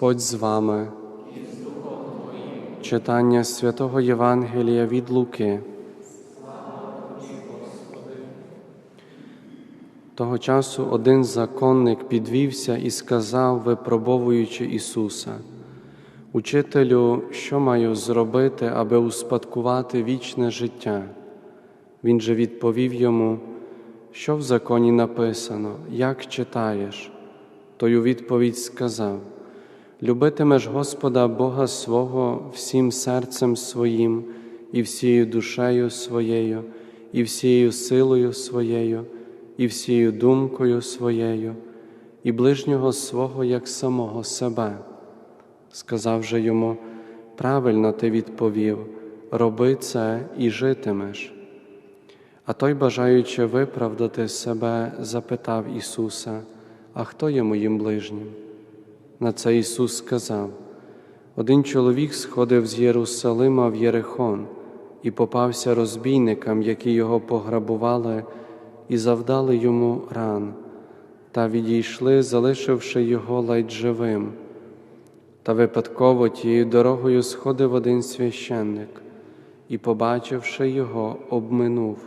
Господь з вами. Читання святого Євангелія від Луки. Того часу один законник підвівся і сказав, випробовуючи Ісуса, Учителю, що маю зробити, аби успадкувати вічне життя? Він же відповів йому, що в законі написано, як читаєш? Той у відповідь сказав: Любитимеш Господа Бога свого всім серцем своїм, і всією душею своєю, і всією силою своєю, і всією думкою своєю, і ближнього свого як самого себе. Сказав же йому, правильно ти відповів, роби це і житимеш. А той, бажаючи виправдати себе, запитав Ісуса, а хто є моїм ближнім? На це Ісус сказав: один чоловік сходив з Єрусалима в Єрихон і попався розбійникам, які його пограбували, і завдали йому ран, та відійшли, залишивши його ледь живим. Та випадково тією дорогою сходив один священник і, побачивши його, обминув.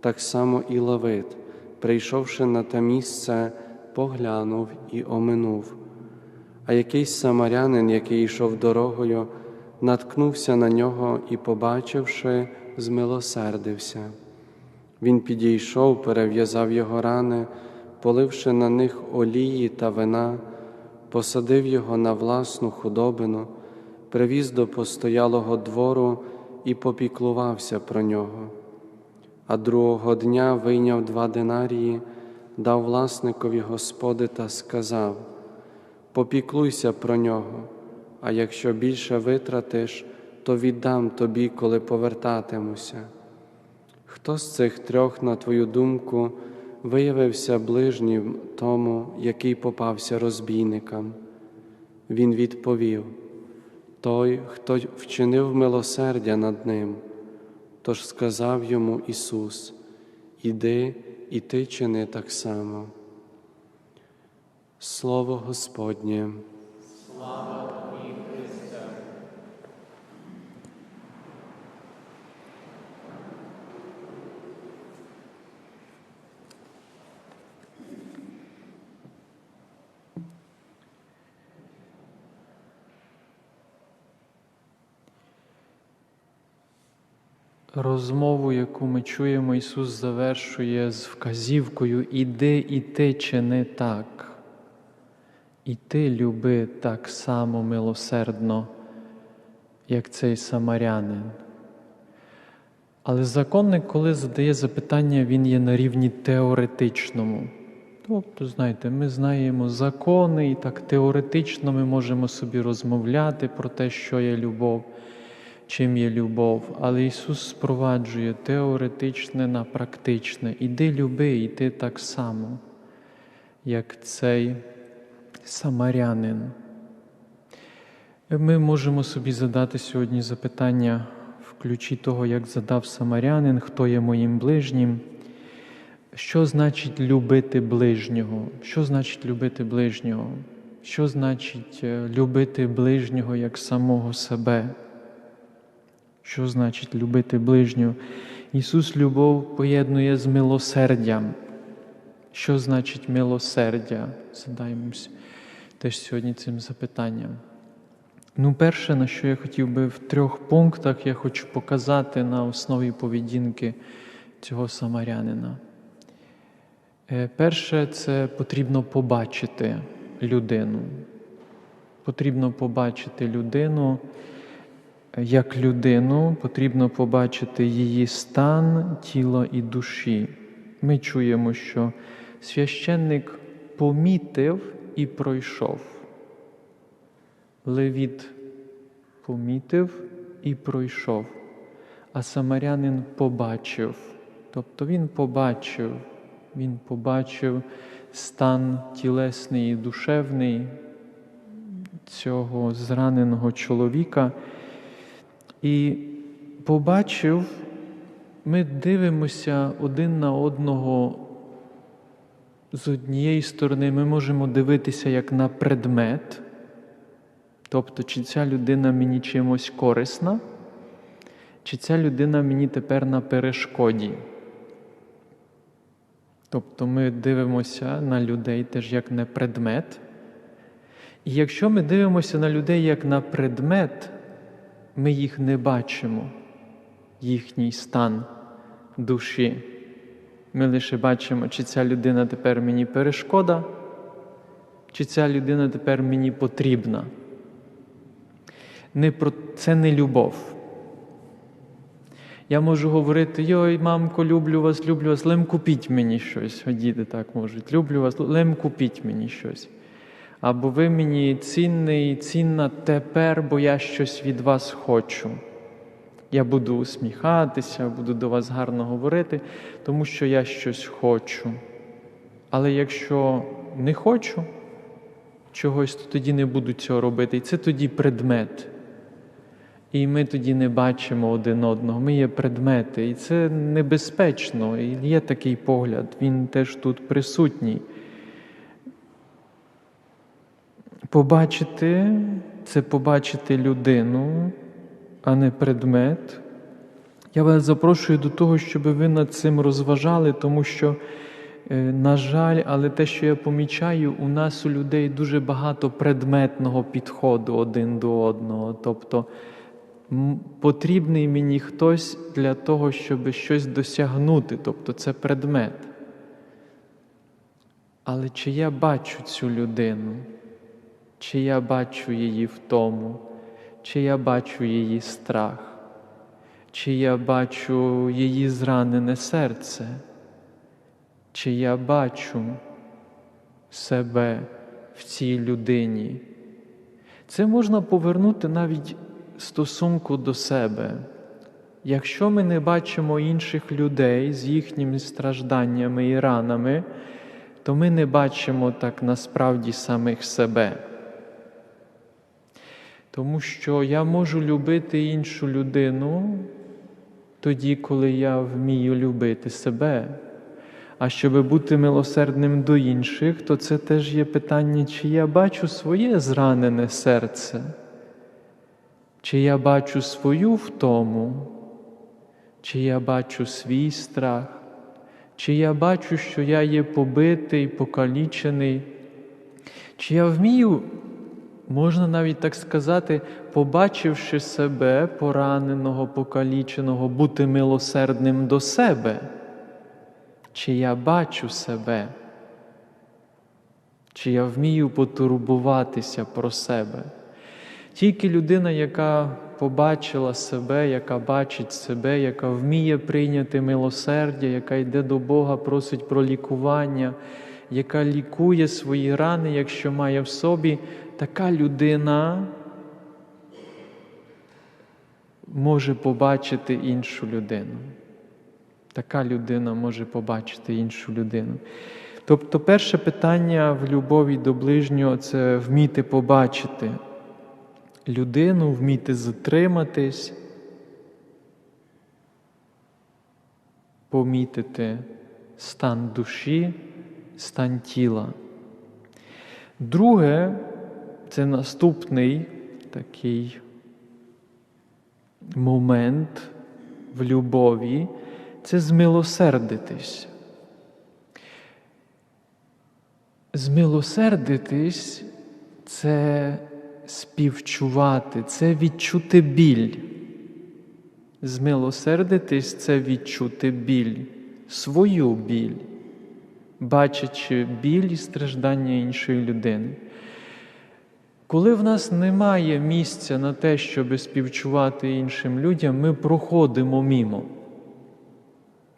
Так само і Лавит, прийшовши на те місце, поглянув і оминув. А якийсь самарянин, який йшов дорогою, наткнувся на нього і, побачивши, змилосердився. Він підійшов, перев'язав його рани, поливши на них олії та вина, посадив його на власну худобину, привіз до постоялого двору і попіклувався про нього. А другого дня вийняв два динарії, дав власникові господи та сказав: Попіклуйся про нього, а якщо більше витратиш, то віддам тобі, коли повертатимуся. Хто з цих трьох, на твою думку, виявився ближнім тому, який попався розбійникам? Він відповів: Той, хто вчинив милосердя над ним. Тож сказав йому Ісус: Іди і ти чини так само. Слово Господнє. Розмову, яку ми чуємо, Ісус завершує з вказівкою Іди і ти чини так, і ти люби так само милосердно, як цей самарянин. Але законник, коли задає запитання, він є на рівні теоретичному. Тобто, знаєте, ми знаємо закони, і так теоретично ми можемо собі розмовляти про те, що є любов чим є любов, але Ісус спроваджує теоретичне на практичне. Іди люби, і ти так само, як цей самарянин. Ми можемо собі задати сьогодні запитання в ключі того, як задав самарянин, хто є моїм ближнім. Що значить любити ближнього? Що значить любити ближнього? Що значить е, любити ближнього як самого себе? Що значить любити ближнього? Ісус любов поєднує з милосердям. Що значить милосердя? Задаймось теж сьогодні цим запитанням. Ну, перше, на що я хотів би в трьох пунктах, я хочу показати на основі поведінки цього самарянина. Е, перше, це потрібно побачити людину. Потрібно побачити людину як людину потрібно побачити її стан тіла і душі. Ми чуємо, що священник помітив і пройшов. Левіт помітив і пройшов, а самарянин побачив. Тобто він побачив, він побачив стан тілесний і душевний цього зраненого чоловіка. І побачив, ми дивимося один на одного. З однієї сторони, ми можемо дивитися як на предмет, Тобто, чи ця людина мені чимось корисна, чи ця людина мені тепер на перешкоді. Тобто ми дивимося на людей теж як на предмет. І якщо ми дивимося на людей як на предмет, ми їх не бачимо, їхній стан душі. Ми лише бачимо, чи ця людина тепер мені перешкода, чи ця людина тепер мені потрібна. Не про... Це не любов. Я можу говорити: йой, мамко, люблю вас, люблю вас, лем купіть мені щось. Діти так можуть. Люблю вас, лем купіть мені щось. Або ви мені цінний, цінна тепер, бо я щось від вас хочу. Я буду усміхатися, буду до вас гарно говорити, тому що я щось хочу. Але якщо не хочу чогось, то тоді не буду цього робити. І це тоді предмет. І ми тоді не бачимо один одного, ми є предмети. І це небезпечно. І є такий погляд, він теж тут присутній. Побачити це побачити людину, а не предмет. Я вас запрошую до того, щоб ви над цим розважали, тому що, е, на жаль, але те, що я помічаю, у нас у людей дуже багато предметного підходу один до одного. Тобто потрібний мені хтось для того, щоб щось досягнути, тобто це предмет. Але чи я бачу цю людину? Чи я бачу її в тому, чи я бачу її страх, чи я бачу її зранене серце, чи я бачу себе в цій людині. Це можна повернути навіть стосунку до себе. Якщо ми не бачимо інших людей з їхніми стражданнями і ранами, то ми не бачимо так насправді самих себе. Тому що я можу любити іншу людину тоді, коли я вмію любити себе. А щоб бути милосердним до інших, то це теж є питання, чи я бачу своє зранене серце, чи я бачу свою втому, чи я бачу свій страх, чи я бачу, що я є побитий, покалічений, чи я вмію Можна навіть так сказати, побачивши себе, пораненого, покаліченого, бути милосердним до себе, чи я бачу себе, чи я вмію потурбуватися про себе. Тільки людина, яка побачила себе, яка бачить себе, яка вміє прийняти милосердя, яка йде до Бога, просить про лікування, яка лікує свої рани, якщо має в собі така людина може побачити іншу людину. Така людина може побачити іншу людину. Тобто, перше питання в любові до ближнього це вміти побачити людину, вміти затриматись, помітити стан душі, стан тіла. Друге, це наступний такий момент в любові це змилосердитись. Змилосердитись це співчувати, це відчути біль. Змилосердитись це відчути біль, свою біль, бачачи біль і страждання іншої людини. Коли в нас немає місця на те, щоб співчувати іншим людям, ми проходимо мімо.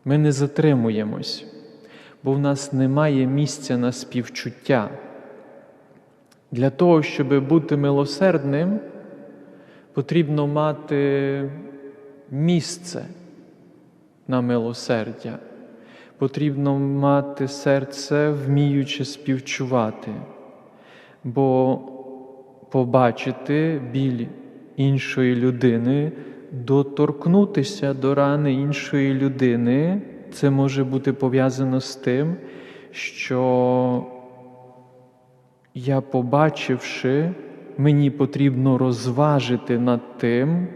Ми не затримуємось, бо в нас немає місця на співчуття. Для того, щоб бути милосердним, потрібно мати місце на милосердя. Потрібно мати серце, вміючи співчувати. Бо побачити біль іншої людини, доторкнутися до рани іншої людини, це може бути пов'язано з тим, що я, побачивши мені потрібно розважити над тим,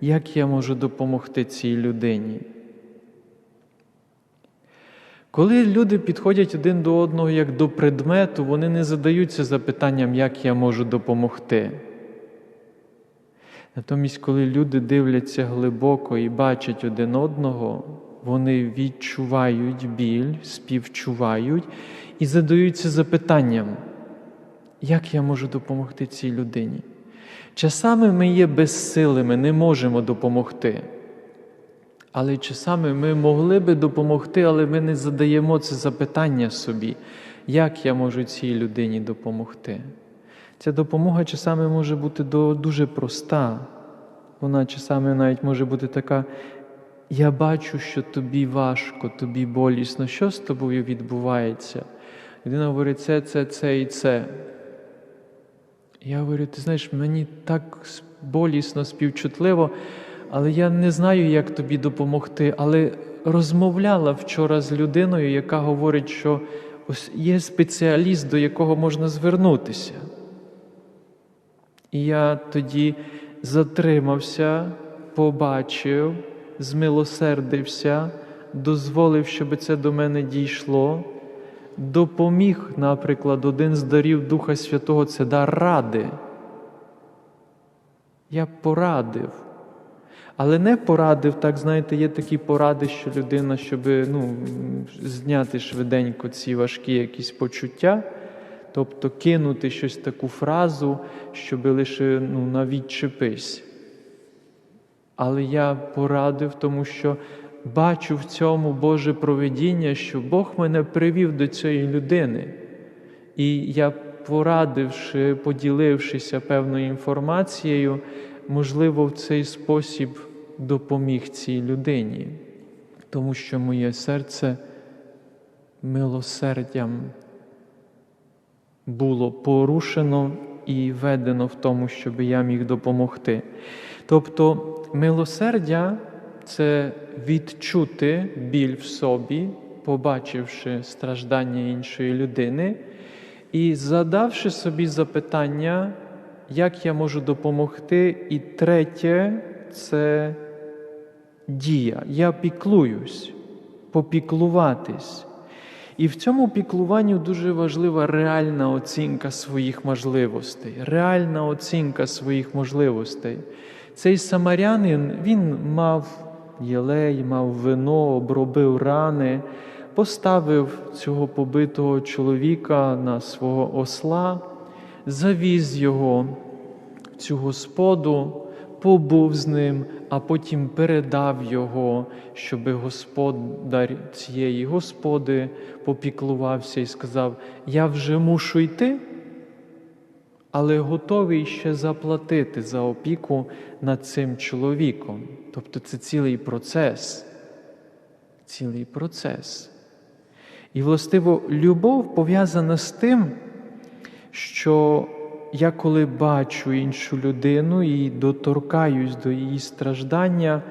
як я можу допомогти цій людині. Коли люди підходять один до одного як до предмету, вони не задаються запитанням, як я можу допомогти. Натомість, коли люди дивляться глибоко і бачать один одного, вони відчувають біль, співчувають і задаються запитанням, як я можу допомогти цій людині. Часами ми є безсилими, не можемо допомогти. Але часами ми могли би допомогти, але ми не задаємо це запитання собі, як я можу цій людині допомогти. Ця допомога часами може бути дуже проста. Вона часами навіть може бути така: я бачу, що тобі важко, тобі болісно, що з тобою відбувається. Людина говорить, це, це, це і це. Я говорю, ти знаєш, мені так болісно, співчутливо, але я не знаю, як тобі допомогти. Але розмовляла вчора з людиною, яка говорить, що ось є спеціаліст, до якого можна звернутися. І я тоді затримався, побачив, змилосердився, дозволив, щоб це до мене дійшло, допоміг, наприклад, один з дарів Духа Святого це дар ради. Я порадив. Але не порадив, так знаєте, є такі поради, що людина, щоб ну, зняти швиденько ці важкі якісь почуття, тобто кинути щось таку фразу, щоб лише ну, на відчепись. Але я порадив, тому що бачу в цьому Боже провидіння, що Бог мене привів до цієї людини. І я, порадивши, поділившися певною інформацією, можливо, в цей спосіб допоміг цій людині, тому що моє серце милосердям було порушено і ведено в тому, щоб я міг допомогти. Тобто, милосердя це відчути біль в собі, побачивши страждання іншої людини, і задавши собі запитання, як я можу допомогти. І третє це дія. Я піклуюсь, попіклуватись. І в цьому піклуванні дуже важлива реальна оцінка своїх можливостей, реальна оцінка своїх можливостей. Цей самарянин він мав єлей, мав вино, обробив рани, поставив цього побитого чоловіка на свого осла, завіз його в цю господу, побув з ним, а потім передав його, щоб господар цієї господи попіклувався і сказав: Я вже мушу йти, але готовий ще заплатити за опіку над цим чоловіком. Тобто це цілий процес. Цілий процес. І, властиво, любов пов'язана з тим, що я коли бачу іншу людину і доторкаюсь до її страждання,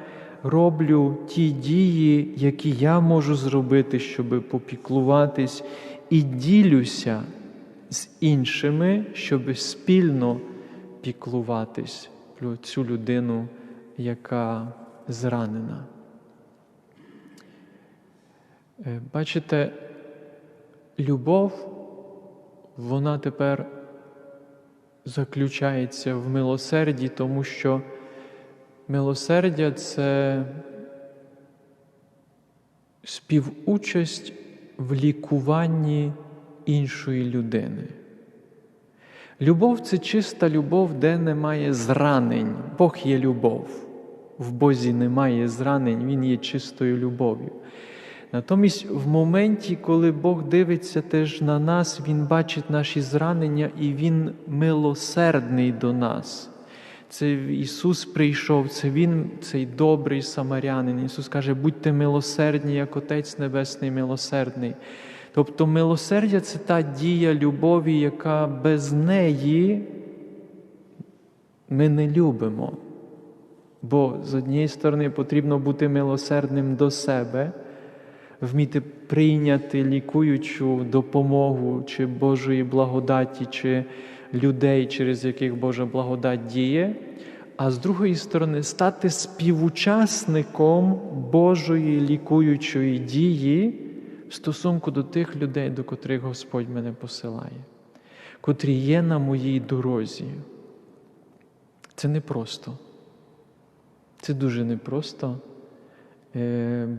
роблю ті дії, які я можу зробити, щоб попіклуватись, і ділюся з іншими, щоб спільно піклуватись про цю людину, яка зранена. Е, бачите, любов, вона тепер заключається в милосерді, тому що милосердя це співучасть в лікуванні іншої людини. Любов це чиста любов, де немає зранень. Бог є любов. В Бозі немає зранень, Він є чистою любов'ю. Натомість, в моменті, коли Бог дивиться теж на нас, Він бачить наші зранення і Він милосердний до нас. Це Ісус прийшов, це Він, цей добрий самарянин. Ісус каже, будьте милосердні, як Отець Небесний милосердний. Тобто милосердя це та дія любові, яка без неї ми не любимо. Бо з однієї сторони потрібно бути милосердним до себе вміти прийняти лікуючу допомогу чи Божої благодаті, чи людей, через яких Божа благодать діє, а з другої сторони, стати співучасником Божої лікуючої дії в стосунку до тих людей, до котрих Господь мене посилає, котрі є на моїй дорозі. Це непросто. Це дуже непросто,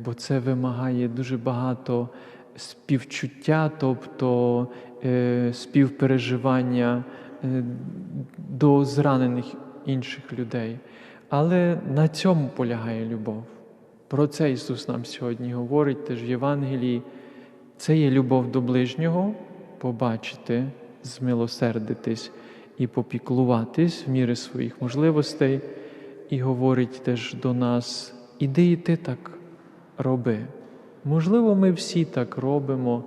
бо це вимагає дуже багато співчуття, тобто е, співпереживання е, до зранених інших людей. Але на цьому полягає любов. Про це Ісус нам сьогодні говорить теж в Євангелії. Це є любов до ближнього, побачити, змилосердитись і попіклуватись в міри своїх можливостей, і говорить теж до нас: іди і ти так роби. Можливо, ми всі так робимо,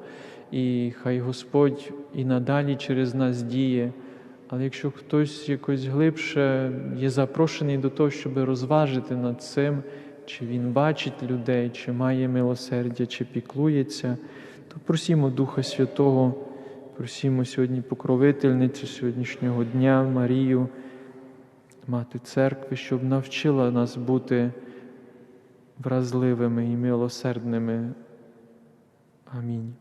і хай Господь і надалі через нас діє. Але якщо хтось якось глибше є запрошений до того, щоб розважити над цим, чи він бачить людей, чи має милосердя, чи піклується, то просімо Духа Святого, просімо сьогодні покровительницю сьогоднішнього дня, Марію, Мати Церкви, щоб навчила нас бути вразливими і милосердними. Амінь.